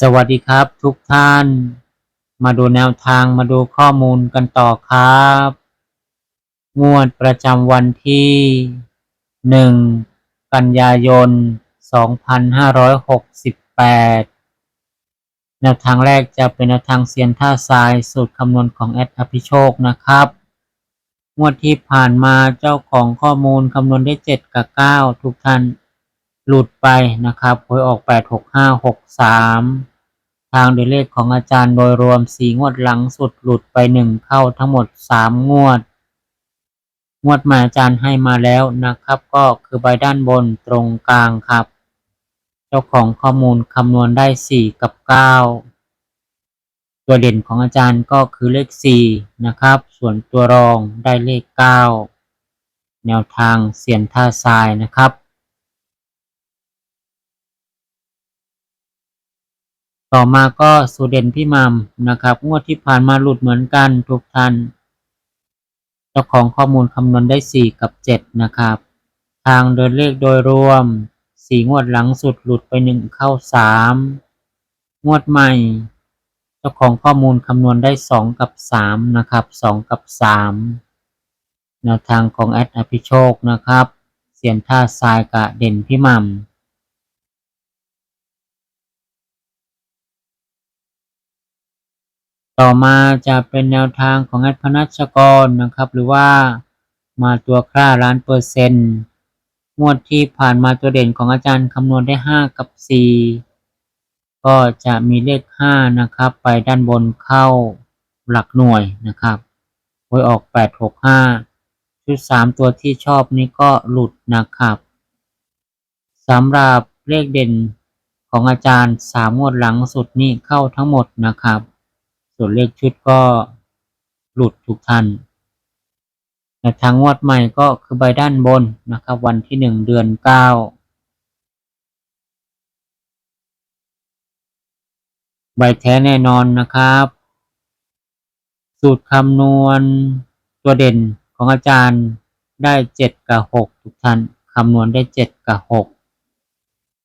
สวัสดีครับทุกท่าน มาดูแนวทางมาดูข้อมูลกันต่อครับ งวดประจำวันที่ 1 กันยายน 2568 แนวทางแรกจะเป็นแนวทางเซียนท่าทรายสูตรคำนวณของแอดอภิโชคนะครับ งวดที่ผ่านมาเจ้าของข้อมูลคำนวณได้ 7 กับ 9 ทุกท่าน หลุดไปนะครับหวยออก 8 6 5 6 3 ทางโดยเลขของอาจารย์โดยรวม 4 งวดหลังสุดหลุดไป 1 เข้าทั้งหมด 3 งวด งวดม่อาจารย์ให้มาแล้วนะครับ ก็คือใบด้านบนตรงกลางครับ เจ้าของข้อมูลคำนวณได้ 4 กับ 9 ตัวเด่นของอาจารย์ก็คือเลข 4 นะครับ ส่วนตัวรองได้เลข 9 แนวทางเสียนท่าทรายนะครับ ต่อมาก็สูเด่นพี่มัมนะครับ งวดที่ผ่านมาหลุดเหมือนกันทุกท่านเจ้าของข้อมูลคำนวณได้ 4 กับ 7 นะครับ ทางเดินเลขโดยรวม 4 งวดหลังสุดหลุดไป 1 เข้า 3 งวดใหม่ เจ้าของข้อมูลคำนวณได้ 2 กับ 3 นะครับ 2 กับ 3 แนวทางของแอดอภิโชคนะครับ เสียนท่าทรายกะเด่นพี่มัม ต่อมาจะเป็นแนวทางของแอดพนัชกรนะครับ หรือว่ามาตัวค่าล้านเปอร์เซ็นต์งวดที่ผ่านมาตัวเด่นของอาจารย์คำนวณได้ 5 กับ 4 ก็จะมีเลข 5 นะครับ ไปด้านบนเข้าหลักหน่วยนะครับหวยออก 8 6 5 ชุด 3 ตัวที่ชอบนี้ก็หลุดนะครับสำหรับเลขเด่นของอาจารย์ 3 งวดหลังสุดนี้เข้าทั้งหมดนะครับ ส่วนเลขชุดก็หลุดทุกท่านแต่ทางงวดใหม่ก็คือใบด้านบนนะครับ วันที่หนึ่งเดือนเก้าใบแท้แน่นอนนะครับ สูตรคำนวณตัวเด่นของอาจารย์ได้เจ็ดกับหกทุกท่านคำนวณได้เจ็ดกับหก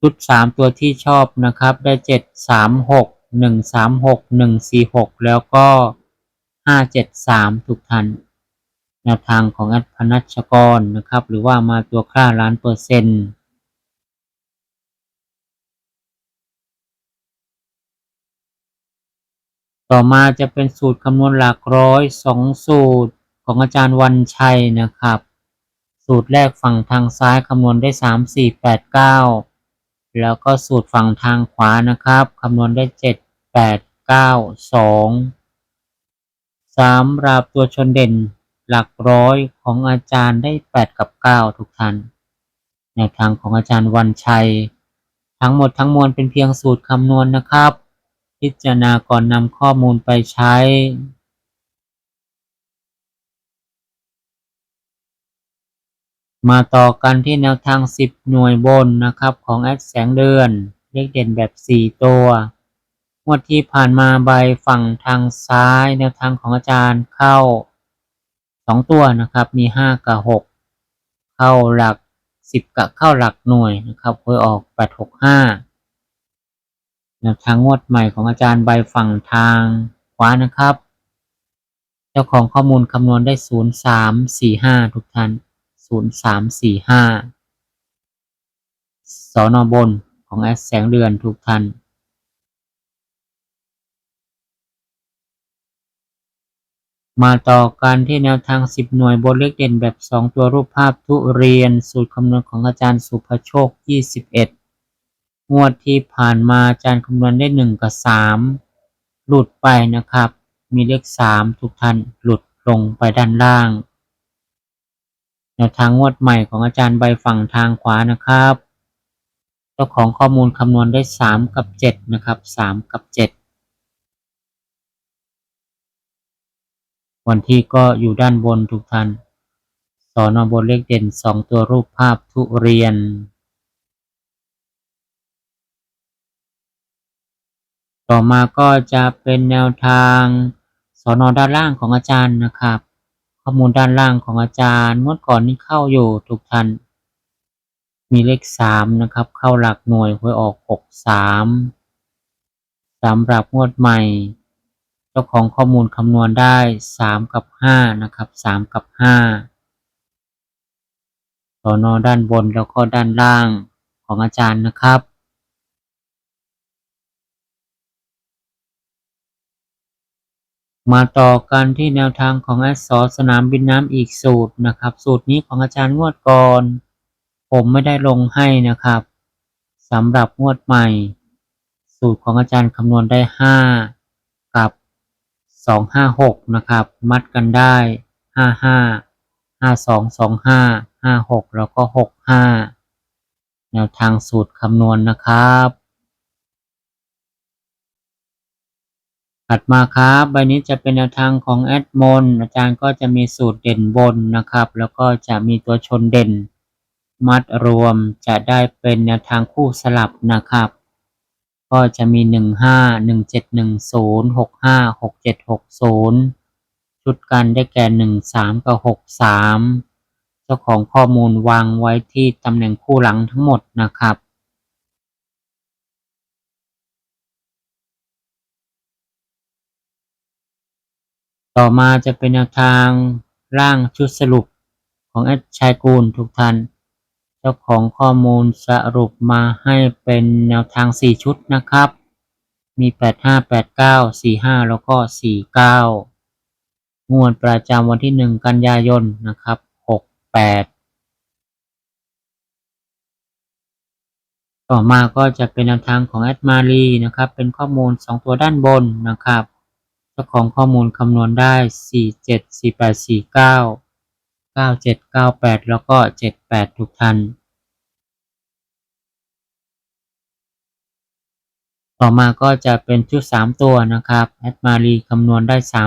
ชุดสามตัวที่ชอบนะครับได้เจ็ดสามหก หนึ่งสามหกหนึ่งสี่หกแล้วก็ห้าเจ็ดสามทุกท่านแนวทางของอดพนัชกรนะครับ หรือว่ามาตัวค่าล้านเปอร์เซ็นต์ต่อมาจะเป็นสูตรคำนวณหลักร้อยสองสูตรของอาจารย์วันชัยนะครับ สูตรแรกฝั่งทางซ้ายคำนวณได้สามสี่แปดเก้าแล้วก็สูตรฝั่งทางขวานะครับคำนวณได้เจ็ด แปดเก้าสองสามราบตัวชนเด่นหลักร้อยของอาจารย์ได้แปดกับเก้าทุกท่านในทางของอาจารย์วันชัย ทั้งหมดทั้งมวลเป็นเพียงสูตรคำนวณนะครับ พิจารณาก่อนนำข้อมูลไปใช้มาต่อกันที่แนวทาง 10 หน่วยบนนะครับ ของแอดแสงเดือน เลขเด่นแบบ 4 ตัว งวดที่ผ่านมาใบฝั่งทางซ้ายแนวทางของอาจารย์เข้า 2 ตัวนะครับ มี 5 กับ 6 เข้าหลัก 10 กับเข้าหลักหน่วยนะครับหวยออก 8 6 5แนวทางงวดใหม่ของอาจารย์ใบฝั่งทางขวานะครับ เจ้าของข้อมูลคำนวณได้ 0 3 4 5 ทุกท่าน 0 3 4 5สอนอบนของแอดแสงเดือนทุกท่าน มาต่อการที่แนวทาง 10 หน่วยบนเลขเด่นแบบ 2 ตัวรูปภาพทุเรียน สูตรคำนวณของอาจารย์สุภโชค 21 งวดที่ผ่านมาอาจารย์คำนวณได้ 1 กับ 3 หลุดไปนะครับ มีเลข 3 ทุกท่านหลุดลงไปด้านล่าง แนวทางงวดใหม่ของอาจารย์ใบฝั่งทางขวานะครับเจ้าของข้อมูลคำนวณได้ 3 กับ 7 นะครับ 3 กับ 7 วันที่ก็อยู่ด้านบนทุกท่านสอนอบนเลขเด่นสองตัวรูปภาพทุเรียน ต่อมาก็จะเป็นแนวทางสอนอด้านล่างของอาจารย์นะครับ ข้อมูลด้านล่างของอาจารย์งวดก่อนนี้เข้าอยู่ทุกท่านมีเลขสามนะครับ เข้าหลักหน่วยหวยออกหกสามสำหรับงวดใหม่ เจ้าของข้อมูลคำนวณได้สามกับห้านะครับสามกับห้าสอนอด้านบนแล้วก็ด้านล่างของอาจารย์นะครับ มาต่อกันที่แนวทางของแอดสอสนามบินน้ำอีกสูตรนะครับ สูตรนี้ของอาจารย์งวดก่อน ผมไม่ได้ลงให้นะครับสำหรับงวดใหม่ สูตรของอาจารย์คำนวณได้ห้า สองห้าหกนะครับ มัดกันได้ห้าห้าห้าสองสองห้าห้าหกแล้วก็หกห้าแนวทางสูตรคำนวณนะครับ ถัดมาครับใบนี้จะเป็นแนวทางของแอดมอนอาจารย์ก็จะมีสูตรเด่นบนนะครับ แล้วก็จะมีตัวชนเด่น มัดรวมจะได้เป็นแนวทางคู่สลับนะครับ ก็จะมีหนึ่งห้าหนึ่งเจ็ดหนึ่งศูนย์หกห้าหกเจ็ดหกศูนย์ชุดกันได้แก่หนึ่งสามกับหกสามเจ้าของข้อมูลวางไว้ที่ตำแหน่งคู่หลังทั้งหมดนะครับต่อมาจะเป็นแนวทางร่างชุดสรุปของแอดชายกูลทุกท่าน จ้าของข้อมูลสรุปมาให้เป็นแนวทาง 4 ชุดนะครับ มี 85 89 45 แล้วก็ 49 งวดประจำวันที่ 1 กันยายน นะครับ 68 ต่อมาก็จะเป็นแนวทางของแอดมารีนะครับ เป็นข้อมูล 2 ตัวด้านบนนะครับ เจ้าของข้อมูลคำนวณได้ 47 48 49 97 98 แล้วก็ 78 ทุกท่าน ต่อมาก็จะเป็นชุด 3 ตัวนะครับแอดมารีคำนวณได้ 340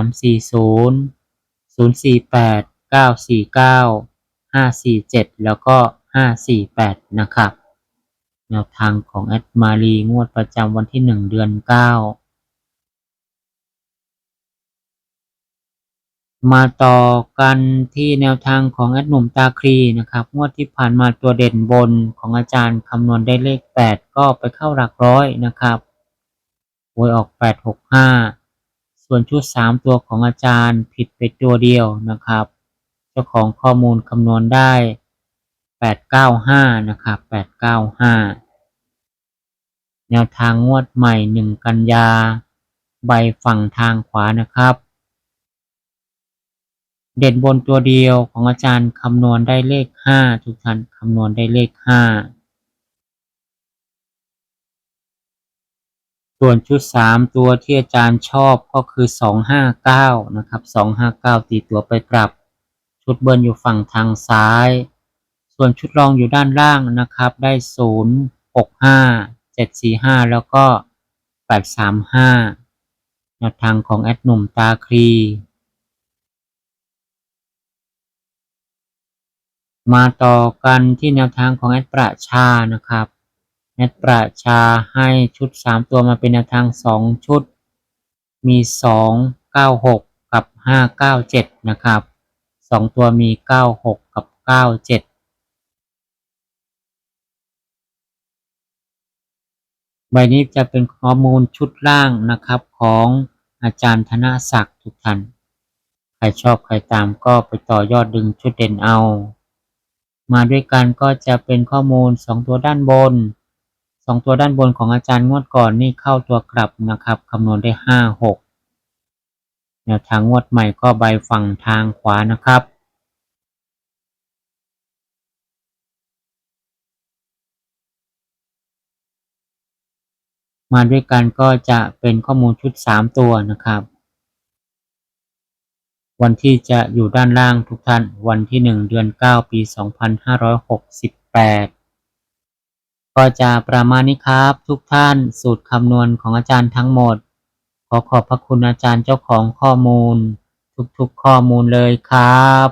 048 949 547 แล้วก็ 548 นะครับ แนวทางของแอดมารีงวดประจำวันที่ 1 เดือน 9 มาต่อกันที่แนวทางของแอดหนุ่มตาครีนะครับ งวดที่ผ่านมาตัวเด่นบนของอาจารย์คำนวณได้เลข 8 ก็ไปเข้าหลักร้อยนะครับหวยออก 865 ส่วนชุด 3 ตัวของอาจารย์ผิดไปตัวเดียวนะครับ เจ้าของข้อมูลคำนวณได้ 895 นะครับ 895 แนวทางงวดใหม่ 1 กันยา ใบฝั่งทางขวานะครับ เด่นบนตัวเดียวของอาจารย์คำนวณได้เลข5ทุกท่านคำนวณได้เลข5ส่วนชุด3ตัวที่อาจารย์ชอบก็คือ259นะครับ259ตีตัวไปกลับ ชุดเบิร์นอยู่ฝั่งทางซ้าย ส่วนชุดรองอยู่ด้านล่างนะครับ ได้065 745แล้วก็835แนวทางของแอดหนุ่มตาครี มาต่อกันที่แนวทางของแอดประชานะครับแอดประชาให้ชุด 3 ตัวมาเป็นแนวทาง 2 ชุด มี 2 9 6 กับ 5 9 7 นะครับ 2 ตัวมี 9 6 กับ 9 7ใบนี้จะเป็นข้อมูลชุดล่างนะครับของอาจารย์ธนศักดิ์ทุกท่าน ใครชอบใครตามก็ไปต่อยอดดึงชุดเด่นเอา มาด้วยกันก็จะเป็นข้อมูล 2 ตัวด้านบน 2 ตัวด้านบนของอาจารย์งวดก่อนนี่เข้าตัวกลับนะครับคำนวณได้ 5 6แนวทางงวดใหม่ก็ใบฝั่งทางขวานะครับมาด้วยกันก็จะเป็นข้อมูลชุด 3 ตัวนะครับ วันที่จะอยู่ด้านล่างทุกท่าน วันที่ 1 เดือน 9 ปี 2568 ก็จะประมาณนี้ครับทุกท่านสูตรคำนวณของอาจารย์ทั้งหมด ขอขอบพระคุณอาจารย์เจ้าของข้อมูล ทุกๆข้อมูลเลยครับ